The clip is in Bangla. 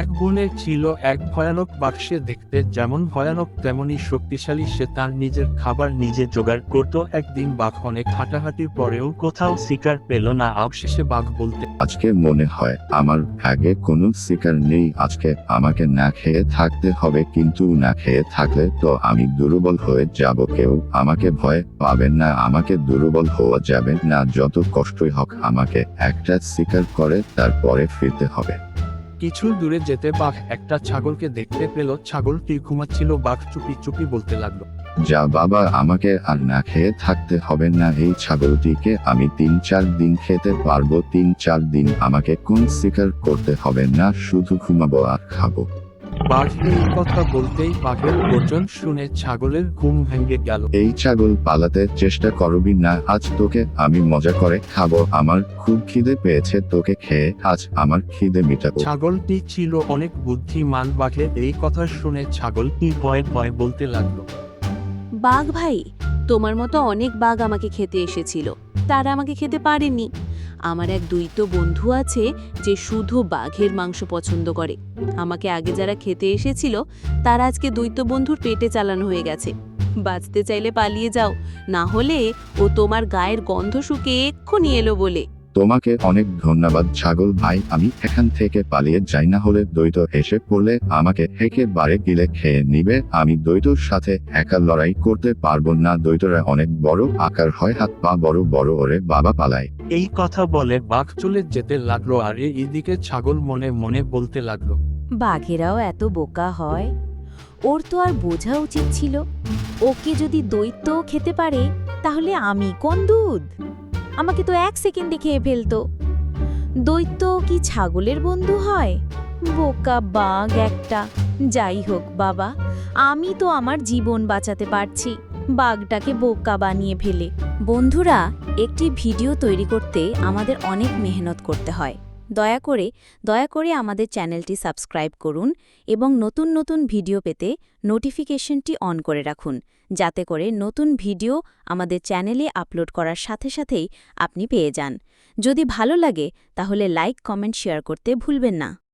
এক বনে ছিল এক ভয়ানক বাক্সে দেখতে যেমন ভয়ানক, তেমনি শক্তিশালী সে তার নিজের খাবার নিজে জোগাড় করত। একদিন বাঘ অনেক হাঁটাহাঁটির পরেও কোথাও শিকার পেল না। অবশেষে বাঘ বলতে, আজকে মনে হয় আমার আগে কোনো শিকার নেই। আজকে আমাকে না খেয়ে থাকতে হবে, কিন্তু না খেয়ে থাকলে তো আমি দুর্বল হয়ে যাব। কেউ আমাকে ভয় পাবেন না, আমাকে দুর্বল হওয়া যাবে না। যত কষ্টই হোক, আমাকে একটা শিকার করে, তারপরে ফিরতে হবে। কিছু দূরে যেতে বাঘ একটা ছাগলকে দেখতে পেল। ছাগলটি ঘুমাচ্ছিল, বাঘ চুপি চুপি বলতে লাগল, যা বাবা, আমাকে আর না খেয়ে থাকতে হবে না, এই ছাগলটিকে আমি তিন চার দিন খেতে পারব, তিন চার দিন আমাকে কোন শিকার করতে হবে না, শুধু ঘুমাবো আর খাব। বাঘ এই কথা বলতেই বাঘের গর্জন শুনে ছাগলের ঘুম ভেঙে গেল। এই ছাগল পালাতে চেষ্টা করবি না আজ তোকে আমি মজা করে খাব আমার খুব খিদে পেয়েছে তোকে খেয়ে আজ আমার খিদে মিটাবো। ছাগলটি ছিল অনেক বুদ্ধিমান বাঘের এই কথা শুনে ছাগলটি ভয়ে ভয়ে বলতে লাগল। বাঘ ভাই তোমার মতো অনেক বাঘ আমাকে খেতে এসেছিল। তারা আমাকে খেতে পারেনি। আমার এক দ্বৈত বন্ধু আছে যে শুধু বাঘের মাংস পছন্দ করে। আমাকে আগে যারা খেতে এসেছিল, তারা আজকে দ্বৈত বন্ধুর পেটে চালানো হয়ে গেছে। বাঁচতে চাইলে পালিয়ে যাও, না হলে ও তোমার গায়ের গন্ধ শুকে এক্ষুনি এলো বলে। তোমাকে অনেক ধন্যবাদ, ছাগল ভাই, আমি এখান থেকে পালিয়ে যাই, না হলে দ্বৈত এসে পড়লে আমাকে হেঁকে বারে গিলে খেয়ে নিবে। আমি দ্বৈতর সাথে একা লড়াই করতে পারব না, দ্বৈতরা অনেক বড় আকার হয়, হাত পা বড় বড় ওরে বাবা পালায়। এই কথা বলে বাঘ চলে যেতে লাগল আর এইদিকে ছাগল মনে মনে বলতে লাগল। বাঘেরাও এত বোকা হয়, ওর তো আর বোঝা উচিত ছিল। ওকে যদি দৈত্য খেতে পারে, তাহলে আমি কোন দুধ? আমাকে তো এক সেকেন্ডে খেয়ে ফেলতো। দৈত্য কি ছাগলের বন্ধু হয়? বোকা বাঘ একটা। যাই হোক বাবা, আমি তো আমার জীবন বাঁচাতে পারছি। বাঘটাকে বোকা বানিয়ে ফেলে। বন্ধুরা, একটি ভিডিও তৈরি করতে আমাদের অনেক মেহনত করতে হয়। দয়া করে দয়া করে আমাদের চ্যানেলটি সাবস্ক্রাইব করুন এবং নতুন নতুন ভিডিও পেতে নোটিফিকেশনটি অন করে রাখুন, যাতে করে নতুন ভিডিও আমাদের চ্যানেলে আপলোড করার সাথে সাথেই আপনি পেয়ে যান। যদি ভালো লাগে, তাহলে লাইক, কমেন্ট, শেয়ার করতে ভুলবেন না।